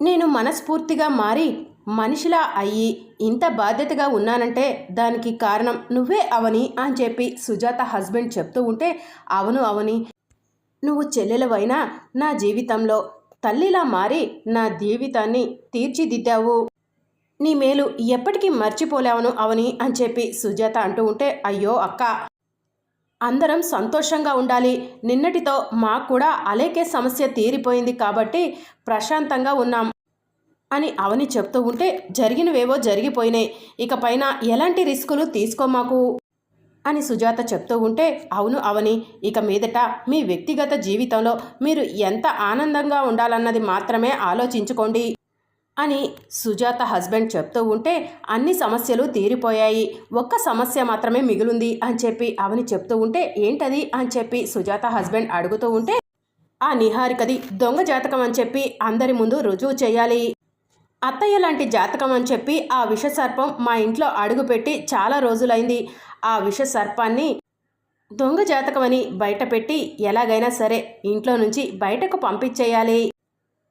నేను మనస్ఫూర్తిగా మారి మనిషిలా అయ్యి ఇంత బాధ్యతగా ఉన్నానంటే దానికి కారణం నువ్వే అవని అని చెప్పి సుజాత హస్బెండ్ చెప్తూ ఉంటే అవును అవని. నువ్వు చెల్లెలవైనా నా జీవితంలో తల్లిలా మారి నా జీవితాన్ని తీర్చిదిద్దావు. నీ మేలు ఎప్పటికీ మర్చిపోలేవను అవని అని చెప్పి సుజాత అంటూ ఉంటే అయ్యో అక్క అందరం సంతోషంగా ఉండాలి. నిన్నటితో మాకు కూడా అలేకే సమస్య తీరిపోయింది కాబట్టి ప్రశాంతంగా ఉన్నాం అని అవని చెప్తూ ఉంటే జరిగినవేవో జరిగిపోయినాయి. ఇకపైన ఎలాంటి రిస్కులు తీసుకోమాకు అని సుజాత చెప్తూ ఉంటే అవును అవని ఇక మీదట మీ వ్యక్తిగత జీవితంలో మీరు ఎంత ఆనందంగా ఉండాలన్నది మాత్రమే ఆలోచించుకోండి. అని సుజాత హస్బెండ్ చెప్తూ ఉంటే అన్ని సమస్యలు తీరిపోయాయి. ఒక్క సమస్య మాత్రమే మిగులుంది అని చెప్పి అవని చెప్తూ ఉంటే ఏంటది అని చెప్పి సుజాత హస్బెండ్ అడుగుతూ ఉంటే ఆ నిహారికది దొంగ జాతకం అని చెప్పి అందరి ముందు రుజువు చేయాలి. అత్తయ్య లాంటి జాతకం అని చెప్పి ఆ విషసర్పం మా ఇంట్లో అడుగుపెట్టి చాలా రోజులైంది. ఆ విష సర్పాన్ని దొంగ జాతకమని బయటపెట్టి ఎలాగైనా సరే ఇంట్లో నుంచి బయటకు పంపించేయాలి.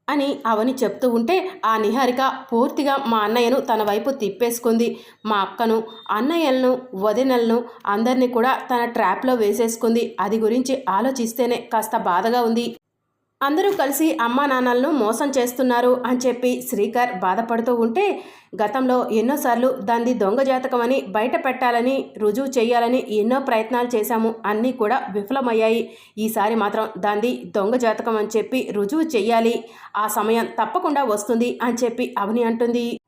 అని అవని చెప్తూ ఉంటే ఆ నిహారిక పూర్తిగా మా అన్నయ్యను తన వైపు తిప్పేసుకుంది. మా అక్కను అన్నయ్యలను వదినలను అందరినీ కూడా తన ట్రాప్లో వేసేసుకుంది. అది గురించి ఆలోచిస్తేనే కాస్త బాధగా ఉంది. అందరూ కలిసి అమ్మా నాన్నలను మోసం చేస్తున్నారు అని చెప్పి శ్రీకర్ బాధపడుతూ ఉంటే గతంలో ఎన్నోసార్లు దాన్ని దొంగ జాతకం అని బయట పెట్టాలని రుజువు చేయాలని ఎన్నో ప్రయత్నాలు చేశాము. అన్నీ కూడా విఫలమయ్యాయి. ఈసారి మాత్రం దాన్ని దొంగ జాతకం అని చెప్పి రుజువు చెయ్యాలి ఆ సమయం తప్పకుండా వస్తుంది అని చెప్పి అవని అంటుంది.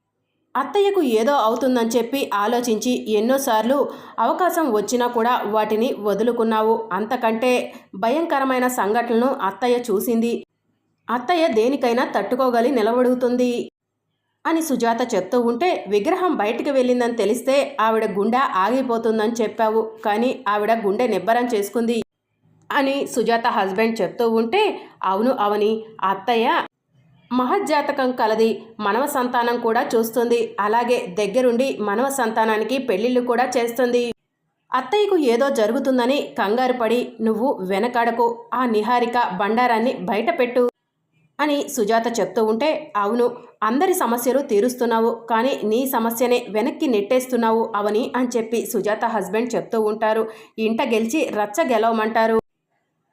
అత్తయ్యకు ఏదో అవుతుందని చెప్పి ఆలోచించి ఎన్నోసార్లు అవకాశం వచ్చినా కూడా వాటిని వదులుకున్నావు. అంతకంటే భయంకరమైన సంఘటనను అత్తయ్య చూసింది. అత్తయ్య దేనికైనా తట్టుకోగలి నిలబడుగుతుంది అని సుజాత చెప్తూ ఉంటే విగ్రహం బయటికి వెళ్ళిందని తెలిస్తే ఆవిడ గుండె ఆగిపోతుందని చెప్పావు. కానీ ఆవిడ గుండె నిబ్బరం చేసుకుంది అని సుజాత హస్బెండ్ చెప్తూ ఉంటే అవును అవని అత్తయ్య మహజ్జాతకం కలది మనవ సంతానం కూడా చూస్తుంది. అలాగే దగ్గరుండి మనవ సంతానానికి పెళ్ళిళ్ళు కూడా చేస్తుంది. అత్తయ్యకు ఏదో జరుగుతుందని కంగారు పడి నువ్వు వెనకాడకు ఆ నిహారిక బండారాన్ని బయటపెట్టు అని సుజాత చెప్తూ ఉంటే అవును అందరి సమస్యలు తీరుస్తున్నావు కానీ నీ సమస్యనే వెనక్కి నెట్టేస్తున్నావు అవని అని చెప్పి సుజాత హస్బెండ్ చెప్తూ ఉంటారు. ఇంట గెలిచి రచ్చ గెలవమంటారు.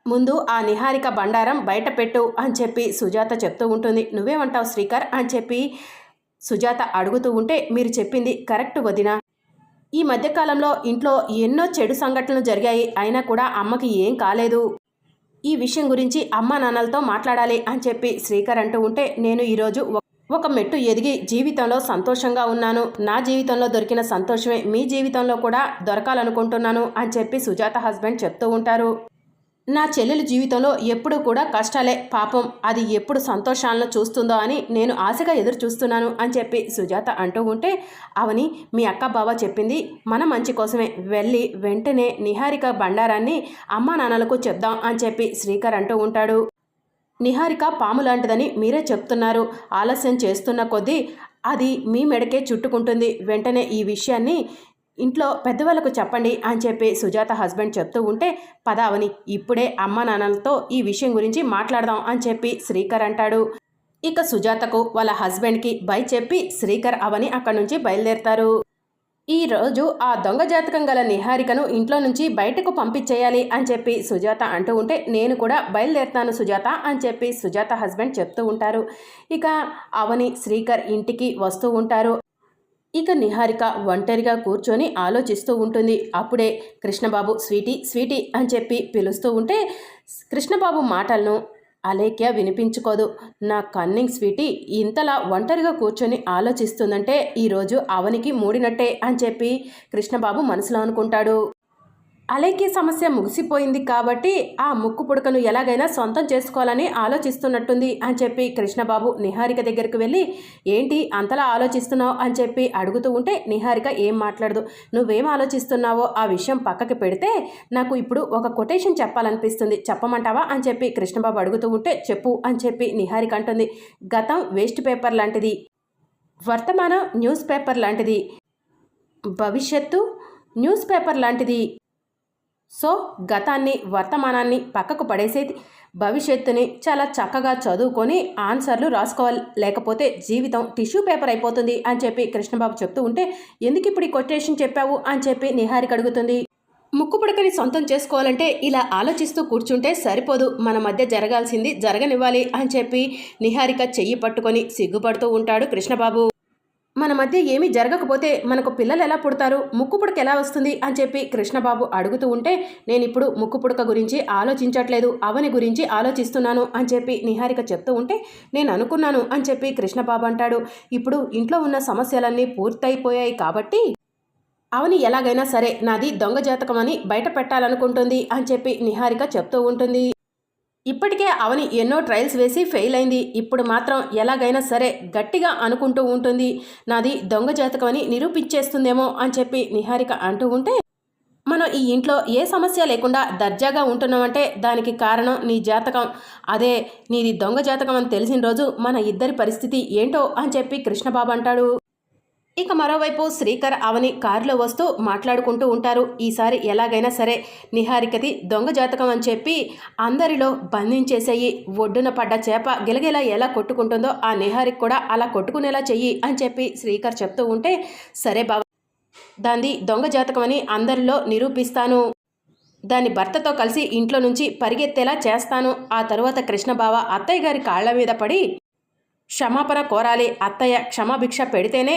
ముందు ఆ నిహారిక బండారం బయట పెట్టు అని చెప్పి సుజాత చెప్తూ ఉంటుంది. నువ్వేమంటావు శ్రీకర్? అని చెప్పి సుజాత అడుగుతూ ఉంటే మీరు చెప్పింది కరెక్ట్ వదిన. ఈ మధ్యకాలంలో ఇంట్లో ఎన్నో చెడు సంఘటనలు జరిగాయి. అయినా కూడా అమ్మకి ఏం కాలేదు. ఈ విషయం గురించి అమ్మ నాన్నలతో మాట్లాడాలి అని చెప్పి శ్రీకర్ అంటూ ఉంటే నేను ఈరోజు ఒక మెట్టు ఎదిగి జీవితంలో సంతోషంగా ఉన్నాను. నా జీవితంలో దొరికిన సంతోషమే మీ జీవితంలో కూడా దొరకాలనుకుంటున్నాను అని చెప్పి సుజాత హస్బెండ్ చెప్తూ ఉంటారు. నా చెల్లెలు జీవితంలో ఎప్పుడూ కూడా కష్టాలే పాపం. అది ఎప్పుడు సంతోషాలను చూస్తుందో అని నేను ఆశగా ఎదురు చూస్తున్నాను అని చెప్పి సుజాత అంటూ ఉంటే అవని మీ అక్క బావ చెప్పింది మన మంచి కోసమే. వెళ్ళి వెంటనే నిహారిక బండారాన్ని అమ్మా నాన్నలకు చెప్దాం అని చెప్పి శ్రీకర్ అంటూ ఉంటాడు. నిహారిక పాము లాంటిదని మీరే చెప్తున్నారు. ఆలస్యం చేస్తున్న కొద్దీ అది మీ మెడకే చుట్టుకుంటుంది. వెంటనే ఈ విషయాన్ని ఇంట్లో పెద్దవాళ్ళకు చెప్పండి అని చెప్పి సుజాత హస్బెండ్ చెప్తూ ఉంటే పదావని ఇప్పుడే అమ్మ నాన్నలతో ఈ విషయం గురించి మాట్లాడదాం అని చెప్పి శ్రీకర్ అంటాడు. ఇక సుజాతకు వాళ్ళ హస్బెండ్కి బై చెప్పి శ్రీకర్ అవని అక్కడి నుంచి బయలుదేరతారు. ఈ రోజు ఆ దొంగ జాతకం గల నిహారికను ఇంట్లో నుంచి బయటకు పంపించేయాలి అని చెప్పి సుజాత అంటూ ఉంటే నేను కూడా బయలుదేరుతాను సుజాత అని చెప్పి సుజాత హస్బెండ్ చెప్తూ ఉంటారు. ఇక అవని శ్రీకర్ ఇంటికి వస్తూ ఉంటారు. ఇక నిహారిక ఒంటరిగా కూర్చొని ఆలోచిస్తూ ఉంటుంది. అప్పుడే కృష్ణబాబు స్వీటీ స్వీటీ అని చెప్పి పిలుస్తూ ఉంటే కృష్ణబాబు మాటలను అలేఖ్య వినిపించుకోదు. నా కన్నింగ్ స్వీటీ ఇంతలా ఒంటరిగా కూర్చొని ఆలోచిస్తుందంటే ఈరోజు అవనికి మూడినట్టే అని చెప్పి కృష్ణబాబు మనసులో అనుకుంటాడు. అలేకి సమస్య ముగిసిపోయింది కాబట్టి ఆ ముక్కు పుడకను ఎలాగైనా సొంతం చేసుకోవాలని ఆలోచిస్తున్నట్టుంది అని చెప్పి కృష్ణబాబు నిహారిక దగ్గరికి వెళ్ళి ఏంటి అంతలా ఆలోచిస్తున్నావు? అని చెప్పి అడుగుతూ ఉంటే నిహారిక ఏం మాట్లాడదు. నువ్వేం ఆలోచిస్తున్నావో ఆ విషయం పక్కకి పెడితే నాకు ఇప్పుడు ఒక కొటేషన్ చెప్పాలనిపిస్తుంది. చెప్పమంటావా? అని చెప్పి కృష్ణబాబు అడుగుతూ ఉంటే చెప్పు అని చెప్పి నిహారిక అంటుంది. గతం వేస్ట్ పేపర్ లాంటిది. వర్తమానం న్యూస్ పేపర్ లాంటిది. భవిష్యత్తు న్యూస్ పేపర్ లాంటిది. సో గతాన్ని వర్తమానాన్ని పక్కకు పడేసేది. భవిష్యత్తుని చాలా చక్కగా చదువుకొని ఆన్సర్లు రాసుకోవాలి లేకపోతే జీవితం టిష్యూ పేపర్ అయిపోతుంది అని చెప్పి కృష్ణబాబు చెప్తూ ఉంటే ఎందుకు ఇప్పుడు ఈ కొటేషన్ చెప్పావు? అని చెప్పి నిహారిక అడుగుతుంది. ముక్కుపుడకని సొంతం చేసుకోవాలంటే ఇలా ఆలోచిస్తూ కూర్చుంటే సరిపోదు. మన మధ్య జరగాల్సింది జరగనివ్వాలి అని చెప్పి నిహారిక చెయ్యి పట్టుకొని సిగ్గుపడుతూ ఉంటాడు కృష్ణబాబు. మన మధ్య ఏమీ జరగకపోతే మనకు పిల్లలు ఎలా పుడతారు? ముక్కు పుడక ఎలా వస్తుంది? అని చెప్పి కృష్ణబాబు అడుగుతూ ఉంటే నేను ఇప్పుడు ముక్కు పుడక గురించి ఆలోచించట్లేదు అవని గురించి ఆలోచిస్తున్నాను అని చెప్పి నిహారిక చెప్తూ ఉంటే నేను అనుకున్నాను అని చెప్పి కృష్ణబాబు అంటాడు. ఇప్పుడు ఇంట్లో ఉన్న సమస్యలన్నీ పూర్తయిపోయాయి కాబట్టి అవని ఎలాగైనా సరే నాది దొంగ జాతకం అని బయట పెట్టాలనుకుంటుంది అని చెప్పి నిహారిక చెప్తూ ఉంటుంది. ఇప్పటికే అవని ఎన్నో ట్రయల్స్ వేసి ఫెయిల్ అయింది. ఇప్పుడు మాత్రం ఎలాగైనా సరే గట్టిగా అనుకుంటూ ఉంటుంది. నాది దొంగ జాతకం అని నిరూపించేస్తుందేమో అని చెప్పి నిహారిక అంటూ ఉంటే మనం ఈ ఇంట్లో ఏ సమస్య లేకుండా దర్జాగా ఉంటున్నామంటే దానికి కారణం నీ జాతకం. అదే నీది దొంగ జాతకం అని తెలిసిన రోజు మన ఇద్దరి పరిస్థితి ఏంటో అని చెప్పి కృష్ణబాబు అంటాడు. ఇక మరోవైపు శ్రీకర్ అవని కారులో వస్తూ మాట్లాడుకుంటూ ఉంటారు. ఈసారి ఎలాగైనా సరే నిహారికది దొంగ జాతకం అని చెప్పి అందరిలో బంధించేసేయి. ఒడ్డున పడ్డ చేప గిలగిలా ఎలా కొట్టుకుంటుందో ఆ నిహారిక కూడా అలా కొట్టుకునేలా చెయ్యి అని చెప్పి శ్రీకర్ చెప్తూ ఉంటే సరే బాబా దాన్ని దొంగ జాతకం అని అందరిలో నిరూపిస్తాను. దాని భర్తతో కలిసి ఇంట్లో నుంచి పరిగెత్తేలా చేస్తాను. ఆ తరువాత కృష్ణబావ అత్తయ్య గారి కాళ్ళ మీద పడి క్షమాపణ కోరాలి. అత్తయ్య క్షమాభిక్ష పెడితేనే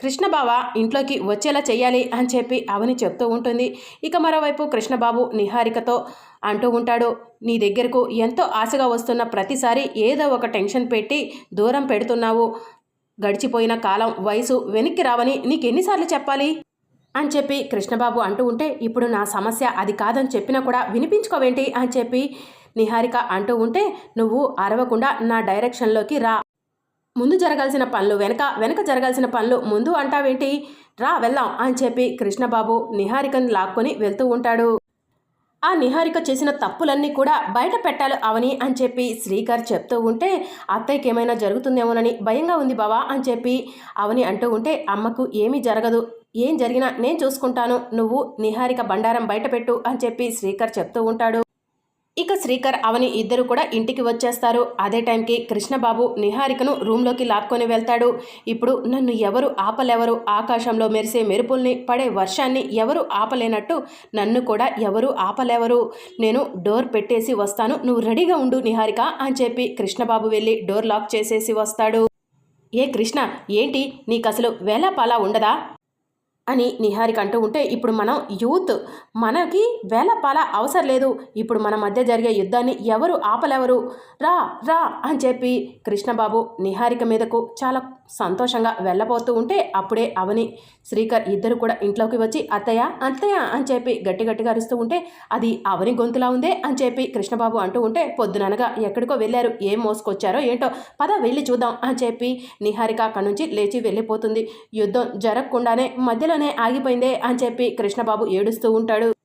కృష్ణబావ ఇంట్లోకి వచ్చేలా చేయాలి అని చెప్పి అవని చెప్తూ ఉంటుంది. ఇక మరోవైపు కృష్ణబాబు నిహారికతో అంటూ ఉంటాడు నీ దగ్గరకు ఎంతో ఆశగా వస్తున్న ప్రతిసారి ఏదో ఒక టెన్షన్ పెట్టి దూరం పెడుతున్నావు. గడిచిపోయిన కాలం వయసు వెనక్కి రావని నీకు ఎన్నిసార్లు చెప్పాలి అని చెప్పి కృష్ణబాబు అంటూ ఉంటే ఇప్పుడు నా సమస్య అది కాదని చెప్పినా కూడా వినిపించుకోవేంటి అని చెప్పి నిహారిక అంటూ ఉంటే నువ్వు అరవకుండా నా డైరెక్షన్లోకి రా. ముందు జరగాల్సిన పనులు వెనక వెనక జరగాల్సిన పనులు ముందు అంటావేంటి? రా వెళ్దాం అని చెప్పి కృష్ణబాబు నిహారికను లాక్కొని వెళ్తూ ఉంటాడు. ఆ నిహారిక చేసిన తప్పులన్నీ కూడా బయట పెట్టాలి అవని అని చెప్పి శ్రీకర్ చెప్తూ ఉంటే అత్తయ్యకి ఏమైనా జరుగుతుందేమోనని భయంగా ఉంది బావా అని చెప్పి అవని అంటూ ఉంటే అమ్మకు ఏమీ జరగదు. ఏం జరిగినా నేను చూసుకుంటాను. నువ్వు నిహారిక బండారం బయటపెట్టు అని చెప్పి శ్రీకర్ చెప్తూ ఉంటాడు. ఇక శ్రీకర్ అవని ఇద్దరు కూడా ఇంటికి వచ్చేస్తారు. అదే టైంకి కృష్ణబాబు నిహారికను రూమ్లోకి లాక్కొని వెళ్తాడు. ఇప్పుడు నన్ను ఎవరు ఆపలేవరు? ఆకాశంలో మెరిసే మెరుపుల్ని పడే వర్షాన్ని ఎవరు ఆపలేనట్టు నన్ను కూడా ఎవరు ఆపలేవరు? నేను డోర్ పెట్టేసి వస్తాను. నువ్వు రెడీగా ఉండు నిహారిక అని చెప్పి కృష్ణబాబు వెళ్ళి డోర్ లాక్ చేసేసి వస్తాడు. ఏ కృష్ణ ఏంటి? నీకు అసలు వేలాపాలా ఉండదా? అని నిహారిక అంటూ ఉంటే ఇప్పుడు మనం యూత్ మనకి వేల పాల అవసరం లేదు. ఇప్పుడు మన మధ్య జరిగే యుద్ధాన్ని ఎవరు ఆపలేవరు? రా రా అని చెప్పి కృష్ణబాబు నిహారిక మీదకు చాలా సంతోషంగా వెళ్ళబోతూ ఉంటే అప్పుడే అవని శ్రీకర్ ఇద్దరు కూడా ఇంట్లోకి వచ్చి అత్తయ్య అత్తయ్య అని చెప్పి గట్టి గట్టిగా అరుస్తూ ఉంటే అది అవని గొంతులా ఉందే అని చెప్పి కృష్ణబాబు అంటూ ఉంటే పొద్దుననగా ఎక్కడికో వెళ్ళారు ఏం మోసుకొచ్చారో ఏంటో పద వెళ్ళి చూద్దాం అని చెప్పి నిహారిక అక్కడి నుంచి లేచి వెళ్ళిపోతుంది. యుద్ధం జరగకుండానే మధ్యలోనే ఆగిపోయిందే అని చెప్పి కృష్ణబాబు ఏడుస్తూ ఉంటాడు.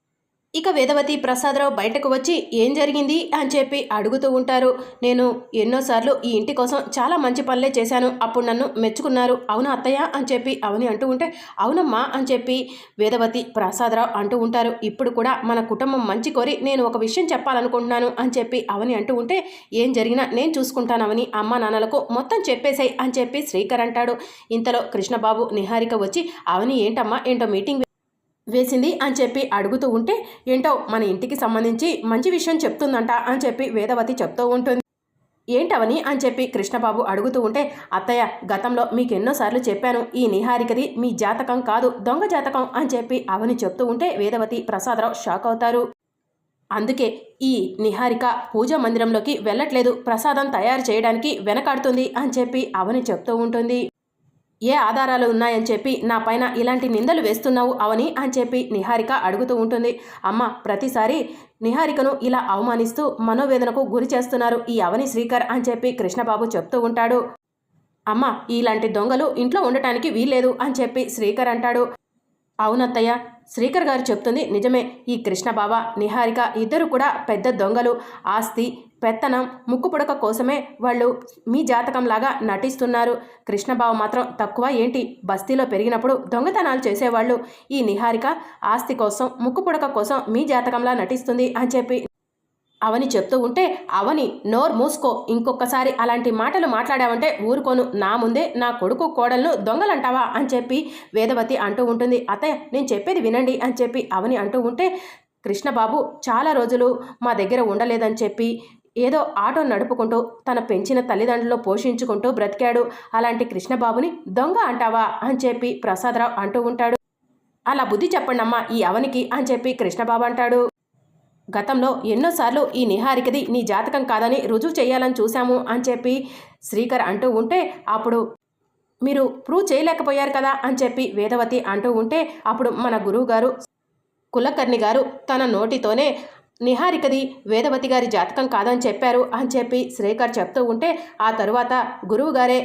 ఇక వేదవతి ప్రసాదరావు బయటకు వచ్చి ఏం జరిగింది? అని చెప్పి అడుగుతూ ఉంటారు. నేను ఎన్నోసార్లు ఈ ఇంటి కోసం చాలా మంచి పనులే చేశాను. అప్పుడు నన్ను మెచ్చుకున్నారు. అవును అత్తయ్య అని చెప్పి అవని అంటూ ఉంటే అవునమ్మా అని చెప్పి వేదవతి ప్రసాదరావు అంటూ ఉంటారు. ఇప్పుడు కూడా మన కుటుంబం మంచి కోరి నేను ఒక విషయం చెప్పాలనుకుంటున్నాను అని చెప్పి అవని అంటూ ఉంటే ఏం జరిగినా నేను చూసుకుంటాను అవని. అమ్మ నాన్నలకు మొత్తం చెప్పేశాయి అని చెప్పి శ్రీకర్ అంటాడు. ఇంతలో కృష్ణబాబు నిహారిక వచ్చి అవని ఏంటమ్మా? ఏంటో మీటింగ్ వేసింది అని చెప్పి అడుగుతూ ఉంటే ఏంటో మన ఇంటికి సంబంధించి మంచి విషయం చెప్తుందంట అని చెప్పి వేదవతి చెప్తూ ఉంటుంది. ఏంటవని అని చెప్పి కృష్ణబాబు అడుగుతూ ఉంటే అత్తయ్య గతంలో మీకు ఎన్నోసార్లు చెప్పాను ఈ నిహారికది మీ జాతకం కాదు దొంగ జాతకం అని చెప్పి అవని చెప్తూ ఉంటే వేదవతి ప్రసాదరావు షాక్ అవుతారు. అందుకే ఈ నిహారిక పూజా మందిరంలోకి వెళ్ళట్లేదు ప్రసాదం తయారు చేయడానికి వెనకాడుతుంది అని చెప్పి అవని చెప్తూ ఉంటుంది. ఏ ఆధారాలు ఉన్నాయని చెప్పి నా పైన ఇలాంటి నిందలు వేస్తున్నావు అవని అని చెప్పి నిహారిక అడుగుతూ ఉంటుంది. అమ్మ ప్రతిసారి నిహారికను ఇలా అవమానిస్తూ మనోవేదనకు గురి చేస్తున్నారు ఈ అవని శ్రీకర్ అని చెప్పి కృష్ణబాబు చెప్తూ ఉంటాడు. అమ్మ ఇలాంటి దొంగలు ఇంట్లో ఉండటానికి వీల్లేదు అని చెప్పి శ్రీకర్ అంటాడు. అవునత్తయ్య శ్రీకర్ గారు చెప్తుంది నిజమే. ఈ కృష్ణబావ నిహారిక ఇద్దరు కూడా పెద్ద దొంగలు. ఆస్తి పెత్తనం ముక్కు పుడక కోసమే వాళ్ళు మీ జాతకంలాగా నటిస్తున్నారు. కృష్ణబాబు మాత్రం తక్కువ ఏంటి? బస్తీలో పెరిగినప్పుడు దొంగతనాలు చేసేవాళ్ళు. ఈ నిహారిక ఆస్తి కోసం ముక్కు పుడక కోసం మీ జాతకంలా నటిస్తుంది అని చెప్పి అవని చెప్తూ ఉంటే అవని నోర్ మూసుకో. ఇంకొకసారి అలాంటి మాటలు మాట్లాడావంటే ఊరుకోను. నా ముందే నా కొడుకు కోడలను దొంగలంటావా అని చెప్పి వేదవతి అంటూ ఉంటుంది. అత్తయ్య నేను చెప్పేది వినండి అని చెప్పి అవని అంటూ ఉంటే కృష్ణబాబు చాలా రోజులు మా దగ్గర ఉండలేదని చెప్పి ఏదో ఆటో నడుపుకుంటూ తన పెంచిన తల్లిదండ్రులు పోషించుకుంటూ బ్రతికాడు. అలాంటి కృష్ణబాబుని దొంగ అంటావా? అని చెప్పి ప్రసాదరావు అంటూ ఉంటాడు. అలా బుద్ధి చెప్పండమ్మా ఈ అవనికి అని చెప్పి కృష్ణబాబు అంటాడు. గతంలో ఎన్నోసార్లు ఈ నిహారికది నీ జాతకం కాదని రుజువు చేయాలని చూశాము అని చెప్పి శ్రీకర్ అంటూ ఉంటే అప్పుడు మీరు ప్రూవ్ చేయలేకపోయారు కదా అని చెప్పి వేదవతి అంటూ ఉంటే అప్పుడు మన గురువు గారు కులకర్ణి గారు తన నోటితోనే నిహారికది వేదవతి గారి జాతకం కాదని చెప్పారు అని చెప్పి శ్రీకర్ చెప్తూ ఉంటే ఆ తరువాత గురువుగారే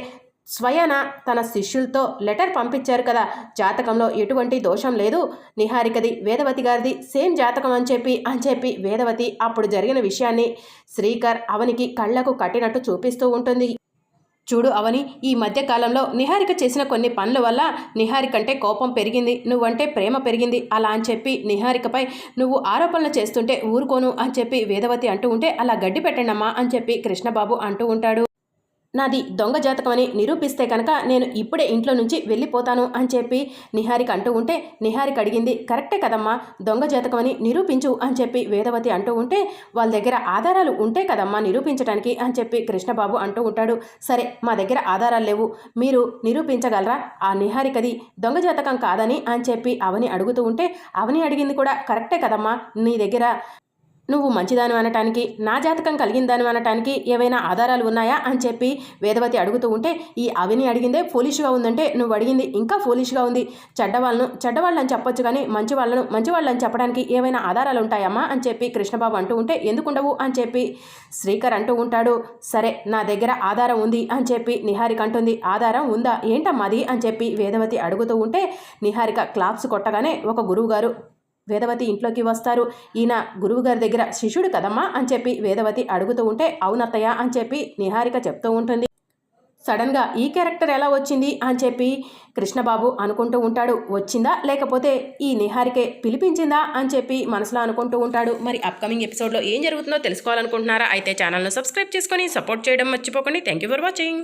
స్వయాన తన శిష్యులతో లెటర్ పంపించారు కదా జాతకంలో ఎటువంటి దోషం లేదు నిహారికది వేదవతి గారిది సేమ్ జాతకం అని చెప్పి అని చెప్పి వేదవతి అప్పుడు జరిగిన విషయాన్ని శ్రీకర్ అవనికి కళ్ళకు కట్టినట్టు చూపిస్తూ ఉంటుంది. చూడు అవని ఈ మధ్యకాలంలో నిహారిక చేసిన కొన్ని పనుల వల్ల నిహారికంటే కోపం పెరిగింది. నువ్వంటే ప్రేమ పెరిగింది. అలా అని చెప్పి నిహారికపై నువ్వు ఆరోపణలు చేస్తుంటే ఊరుకోను అని చెప్పి వేదవతి అంటూ ఉంటే అలా గడ్డి పెట్టండమ్మా అని చెప్పి కృష్ణబాబు అంటూ ఉంటాడు. నాది దొంగ జాతకం అని నిరూపిస్తే కనుక నేను ఇప్పుడే ఇంట్లో నుంచి వెళ్ళిపోతాను అని చెప్పి నిహారిక అంటూ ఉంటే నిహారిక అడిగింది కరెక్టే కదమ్మా దొంగ జాతకం అని నిరూపించు అని చెప్పి వేదవతి అంటూ ఉంటే వాళ్ళ దగ్గర ఆధారాలు ఉంటే కదమ్మా నిరూపించడానికి అని చెప్పి కృష్ణబాబు అంటూ ఉంటాడు. సరే మా దగ్గర ఆధారాలు లేవు మీరు నిరూపించగలరా? ఆ నిహారికది దొంగ జాతకం కాదని అని చెప్పి అవని అడుగుతూ ఉంటే అవని అడిగింది కూడా కరెక్టే కదమ్మా నీ దగ్గర నువ్వు మంచిదాని అనటానికి నా జాతకం కలిగిందాని అనటానికి ఏవైనా ఆధారాలు ఉన్నాయా అని చెప్పి వేదవతి అడుగుతూ ఉంటే ఈ అవిని అడిగిందే ఫోలిష్గా ఉందంటే నువ్వు అడిగింది ఇంకా ఫోలిష్గా ఉంది. చెడ్డవాళ్ళను చెడ్డవాళ్ళని చెప్పొచ్చు కానీ మంచి వాళ్ళను మంచి వాళ్ళని చెప్పడానికి ఏవైనా ఆధారాలు ఉంటాయమ్మా అని చెప్పి కృష్ణబాబు అంటూ ఉంటే ఎందుకుండవు అని చెప్పి శ్రీకర్ అంటూ ఉంటాడు. సరే నా దగ్గర ఆధారం ఉంది అని చెప్పి నిహారిక అంటుంది. ఆధారం ఉందా? ఏంటమ్మాది అని చెప్పి వేదవతి అడుగుతూ ఉంటే నిహారిక క్లాప్స్ కొట్టగానే ఒక గురువుగారు వేదవతి ఇంట్లోకి వస్తారు. ఈయన గురువుగారి దగ్గర శిష్యుడు కదమ్మా అని చెప్పి వేదవతి అడుగుతూ ఉంటే అవునత్తయ్య అని చెప్పి నిహారిక చెప్తూ ఉంటుంది. సడన్గా ఈ క్యారెక్టర్ ఎలా వచ్చింది అని చెప్పి కృష్ణబాబు అనుకుంటూ ఉంటాడు. వచ్చిందా లేకపోతే ఈ నిహారికే పిలిపించిందా అని చెప్పి మనసులో అనుకుంటూ ఉంటాడు. మరి అప్కమింగ్ ఎపిసోడ్లో ఏం జరుగుతుందో తెలుసుకోవాలనుకుంటున్నారా? అయితే ఛానల్ను సబ్స్క్రైబ్ చేసుకొని సపోర్ట్ చేయడం మర్చిపోకండి. Thank you for watching